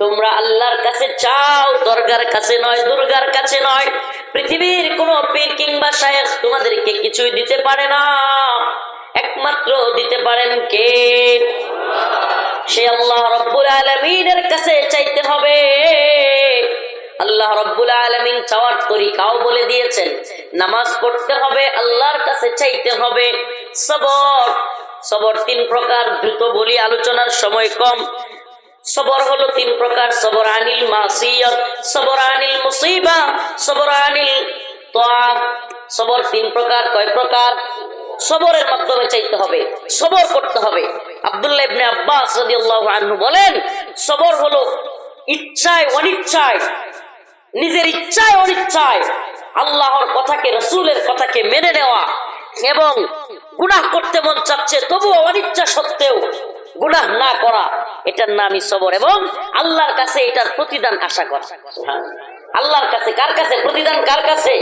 তোমরা আল্লাহর কাছে চাও, দরগার কাছে নয়, দুর্গার কাছে নয়। পৃথিবীর কোন পীর কিংবা শায়েখ তোমাদেরকে কিছুই দিতে পারে না। একমাত্র দিতে পারেন কে? সে আল্লাহ রব্বুল আলমিনের কাছে চাইতে হবে। আল্লাহ রব্বুল আলমিন চাওয়ার তরিকাও বলে দিয়েছেন, নামাজ পড়তে হবে, আল্লাহর কাছে চাইতে হবে। সবর সবর তিন প্রকার, দ্রুত বলি আলোচনার সময় কম। সবর হলো তিন প্রকার, সবর আনিল মাসিয়ত, সবর আনিল মুসিবা, সবর আনিল সবর তিন প্রকার, কয় প্রকার? সবরের মাধ্যমে চাইতে হবে, সবর করতে হবে। আব্দুল্লাহ ইবনে আব্বাস রাদিয়াল্লাহু আনহু বলেন, সবর হলো ইচ্ছায় অনিচ্ছায়, নিজের ইচ্ছায় অনিচ্ছায়, আল্লাহর কথাকে, রসুলের কথাকে মেনে নেওয়া এবং গুনাহ করতে মন চাচ্ছে, তবুও অনিচ্ছা সত্ত্বেও গুনাহ না করা, এটার নামই সবর এবং আল্লাহর কাছে এটার প্রতিদান আশা করা। আল্লাহর কাছে কার কাছে প্রতিদান, কার কাছে?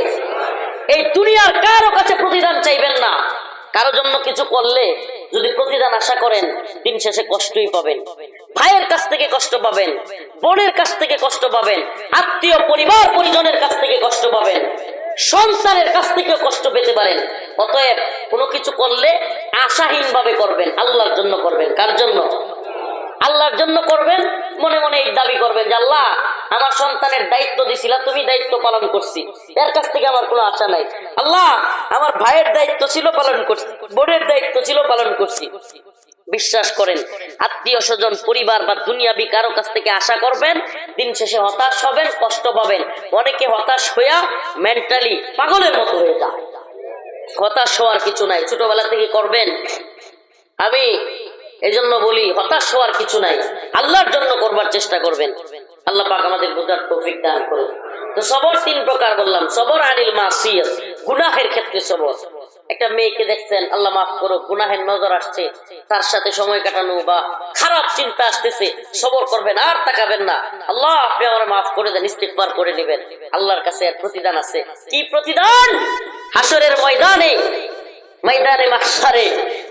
এই দুনিয়ার কারও কাছে প্রতিদান চাইবেন না। কারও জন্য কিছু করলে যদি প্রতিদান আশা করেন, দিন শেষে কষ্টই পাবেন। ভাইয়ের কাছ থেকে কষ্ট পাবেন, বোনের কাছ থেকে কষ্ট পাবেন, আত্মীয়, পরিবার, পরিজনের কাছ থেকে কষ্ট পাবেন। সন্তানের কাছ থেকেও কষ্ট পেতে পারেন। অতএব কোনো কিছু করলে আশাহীন ভাবে করবেন, আল্লাহর জন্য করবেন। কার জন্য? আল্লাহর জন্য করবেন, মনে মনে এই দাবি করবেন যে, আল্লাহ, আমার সন্তানের দায়িত্ব দিছিলা, তুমি দায়িত্ব পালন করছি। এর কাছ থেকে আমার কোনো আশা নাই। আল্লাহ, আমার ভাইয়ের দায়িত্ব ছিল পালন করছি, বোনের দায়িত্ব ছিল পালন করছি। বিশ্বাস করেন আত্মীয় স্বজন, পরিবার বা দুনিয়াবি কারও কাছ থেকে আশা করবেন, দিন শেষে হতাশ হবেন, কষ্ট পাবেন। অনেকে হতাশ হইয়া মেন্টালি পাগলের মতো হয়ে যায়। হতাশ হওয়ার কিছু নাই, ছোটবেলা থেকে করবেন। আমি এই জন্য বলি, হতাশ হওয়ার কিছু নাই। আল্লাহর জন্য করবার চেষ্টা করবেন। আল্লাহ পাক আমাদের বোঝার তৌফিক দান করে তো সবর তিন প্রকার বললাম, সবর আনিল মাসিয়ত, গুনাহের ক্ষেত্রে সবর। একটা মেয়েকে দেখছেন, আল্লাহ মাফ করো গুনাহের নজর আসছে, তার সাথে সময় কাটানো বা খারাপ চিন্তা আসতেছে, সবর করবেন, আর তাকাবেন না। আল্লাহ, আপনি আমার মাফ করে দেন ইস্তিকবার করে নেবেন। আল্লাহর কাছে এর প্রতিদান আছে। কি প্রতিদান? হাসরের ময়দানে ময়দানে মাসারে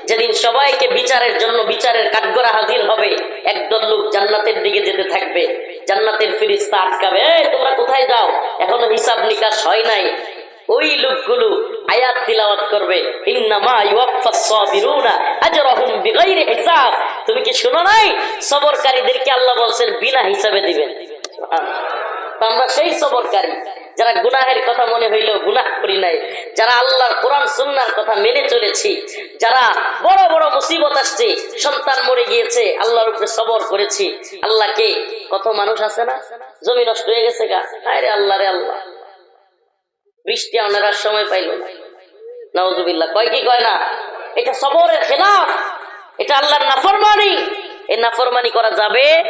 যেদিন সবাইকে বিচারের জন্য বিচারের কাঠগড়া হাজির হবে, একদল লোক জান্নাতের দিকে যেতে থাকবে। জান্নাতের ফিরিস্তা আটকাবে তোমরা কোথায় যাও? এখনও হিসাব নিকাশ হয় নাই। ওই লোকগুলো আয়াত তিলাওয়াত করবে। ইন্নামা ইউয়াফাস সাবিরুনা আজরাহুম বিগাইরি হিসাব। তুমি কি শুনো নাই? সবরকারীদেরকে আল্লাহ বলছেন, বিনা হিসাবে দিবেন। আমরা সেই সবরকারী, যারা গুনাহের কথা মনে হইলেও গুনাহ করি নাই, যারা আল্লাহর কোরআন সুন্নার কথা মেনে চলেছি, যারা বড় বড় মুসিবত আসছে, সন্তান মরে গিয়েছে, আল্লাহর উপরে সবর করেছি, আল্লাহকে কত মানুষ আছে না? জমি নষ্ট হয়ে গেছে গা। আরে আল্লাহ রে আল্লাহ। বৃষ্টি আনার সময় পাইল না। নওজুবিল্লাহ কয় কি কয় না? এটা সবরের খেলাফ। এটা আল্লাহর নাফরমানি। এই নাফরমানি করা যাবে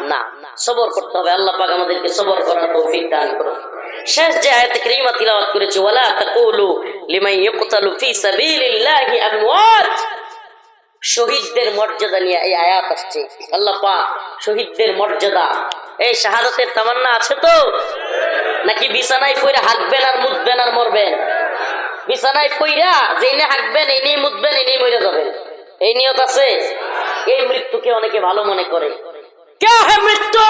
না। সবর করতে হবে। আল্লাহ পাক আমাদেরকে সবর করার তৌফিক দান করুন। শেষ যে আয়াতে কারীমা তিলাওয়াত করেছে, ওয়ালা তাকুলু লিমান ইউকতালু ফি সাবিলিল্লাহি আমওয়াত। শহীদদের মর্যাদা নিয়ে এই আয়াত আসছে। আল্লাহ পাক শহীদদের মর্যাদা। এই শাহাদাতের তামান্না আছে তো? নাকি বিছানায় পইরা হাঁকবেন আর মুতবেন আর মরবেন? বিছানায় পইরা যেনে হাঁকবেন এই নিয়ে মুতবেন এই নিয়ে মরে যাবেন। এই নিয়ত আছে? এই মৃত্যুকে অনেকে ভালো মনে করে। মৃত্যু?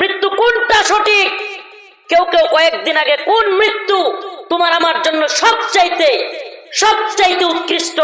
মৃত্যু কোনটা সঠিক? কেউ কেউ কয়েকদিন আগে, কোন মৃত্যু তোমার আমার জন্য সবচাইতে সবচাইতে উৎকৃষ্ট?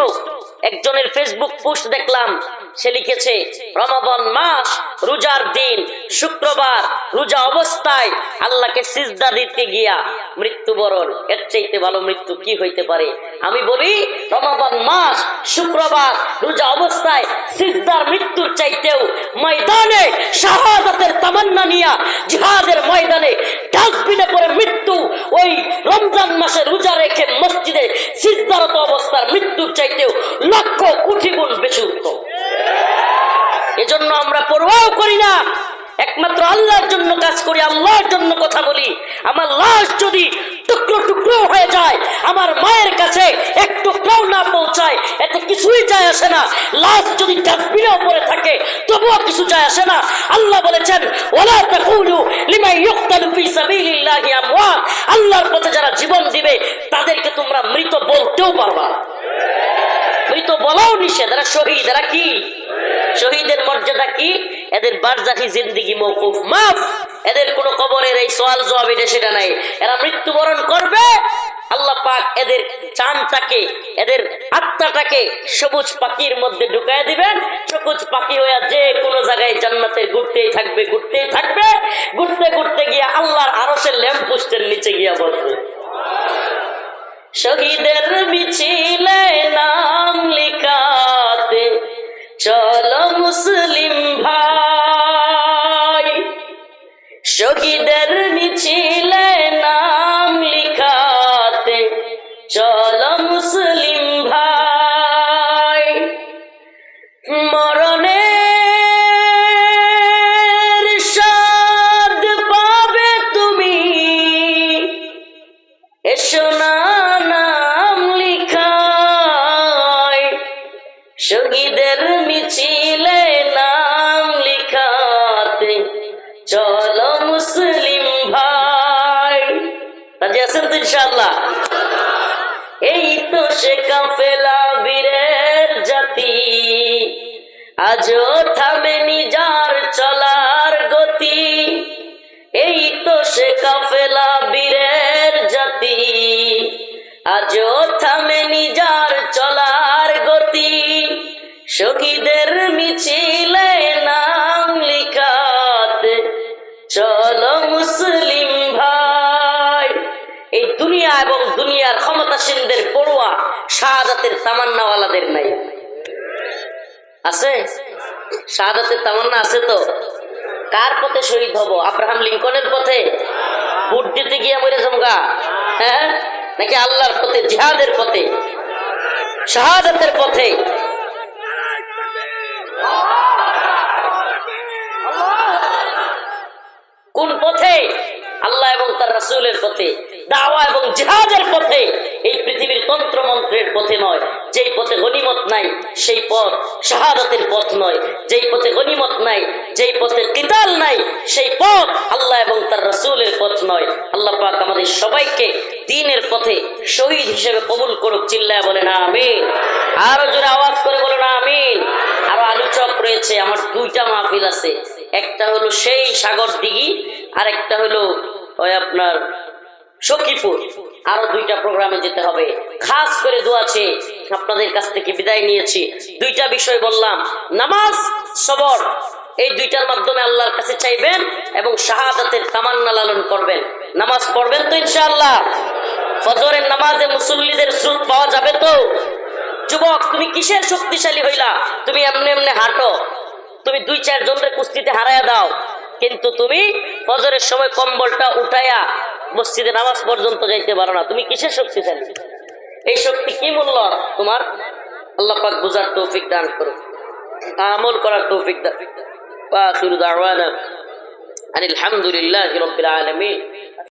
একজনের ফেসবুক পোস্ট দেখলাম সে লিখেছে রমাবন মাস, রোজার দিন, শুক্রবার, রোজা অবস্থায় আল্লাহকে সিজদা দিতে গিয়া মৃত্যুবরণ, এর চাইতে ভালো মৃত্যু কি হইতে পারে? আমি বলি রমাবন মাস, শুক্রবার, রোজা অবস্থায় সিজদার মৃত্যুর চাইতেও ময়দানে শাহাদাতের তামান্না নিয়া জিহাদের ময়দানে ডাস্টবিনে পরে মৃত্যু, ওই রমজান মাসে রোজা রেখে মসজিদে সিজদারত অবস্থার মৃত্যুর চাইতেও লক্ষ কোটি গুণ বেশি উত্তম। এজন্য আমরা পরোয়াও করি না। একমাত্র আল্লাহর জন্য কাজ করি, আল্লাহর জন্য কথা বলি। আমার লাশ যদি টুকরো টুকরো হয়ে যায়, আমার মায়ের কাছে এক টুকরাও না পৌঁছায়, এতে কিছুই যায় আসে না। লাশ যদি ডাস্টবিনেও পড়ে থাকে, তবুও কিছু যায় আসে না। আল্লাহ বলেছেন ওলা তাকুলু লিমান ইউকতালু ফি সাবিলিল্লাহি আমওয়াত আল্লাহর পথে যারা জীবন দিবে, তাদেরকে তোমরা মৃত বলতেও পারবা। মৃত বলাও নিষেধ। এরা শহীদ। এরা কি? শহীদের মর্যাদা কি? এদের বারজাখি জিন্দিগি মৌকুফ মাফ! এদের কোনো কবরের এই সোয়াল জবাব এটা সেটা নাই। এরা মৃত্যুবরণ করবে। আল্লাহ পাক এদের চানটাকে, এদের আত্মাটাকে সবুজ পাখির মধ্যে ঢুকায় দিবেন। সবুজ পাখি হয়ে যে কোনো জায়গায় জান্নাতে ঘুরতেই থাকবে ঘুরতেই থাকবে। ঘুরতে ঘুরতে গিয়ে আল্লাহর আরসের ল্যাম্প পোস্টের নিচে গিয়া বসবে। শহীদের মিছিলে নাম শহীদের মিছিলে নাম লিখাতে। চলো মুসলিম ভাই। রাজি আছেন তো ইনশাআল্লাহ? এই তো সে কাফেলা বীরের জাতি। আজও থামেনি যার চলার গতি। এই তো সে কাফেলা বীরের জাতি। আজও থামেনি যার শহীদের মিছিলে নাম লিখাতে। চলো মুসলিম ভাই। এই দুনিয়া এবং দুনিয়ার ক্ষমতাসীনদের পড়ুয়া, শাহাদাতের তামান্নাওয়ালাদের নাই। আছে? শাহাদাতের তামান্না আছে তো? কার পথে শহীদ হব? আব্রাহাম লিঙ্কনের পথে? ভোট দিতে গিয়ে মরে জমগা হ্যাঁ? নাকি আল্লাহর পথে, জিহাদের পথে? শাহাদাতের পথে? কোন পথে? আল্লাহ এবং তার রাসূলের পথে, দাওয়া এবং জিহাদের পথে, এই পৃথিবীর তন্ত্র মন্ত্রের পথে নয়। যেই পথে গনিমত নাই, সেই পথ শাহাদাতের পথ নয়। যেই পথে গনিমত নাই, যেই পথে কিতাল নাই, সেই পথ আল্লাহ এবং তার রাসূলের পথ নয়। আল্লাহ পাক আমাদের সবাইকে দিনের পথে শহীদ হিসেবে কবুল করুক, চিল্লায় বলে না আমিন। আরও জোরে আওয়াজ করে বলো না আমিন। আলোচক রয়েছে, আমার দুইটা মাহফিল আছে। একটা হলো সেই সাগর দিঘি আর একটা হলো ওই আপনার সখীপুর। আরও দুইটা প্রোগ্রামে যেতে হবে। খাস করে দোয়াছে আপনাদের কাছ থেকে বিদায় নিয়েছি। দুইটা বিষয় বললাম, নামাজ, সবর, এই দুইটার মাধ্যমে আল্লাহর কাছে চাইবেন এবং শাহাদাতের তামান্না লালন করবেন। নামাজ পড়বেন তো ইনশাআল্লাহ। ফজরের নামাজে মুসল্লিদের স্রোত পাওয়া যাবে তো? যুবক, তুমি কিসের শক্তিশালী হইলা? তুমি এমনি এমনি হাঁটো। তুমি দুই চার জনের কুস্তিতে হারায়া দাও। কিন্তু তুমি ফজরের সময় কম্বলটা উঠাইয়া মসজিদে নামাজ পর্যন্ত যাইতে পারো না। তুমি কিসের শক্তিশালী? এই শক্তি কি মূল্য? তোমার আল্লাহ পাক বুঝার তৌফিক দান করো আমল করার তৌফিক দান আখিরু দাওয়ানা আনিল হামদুলিল্লাহি রাব্বিল আলামিন।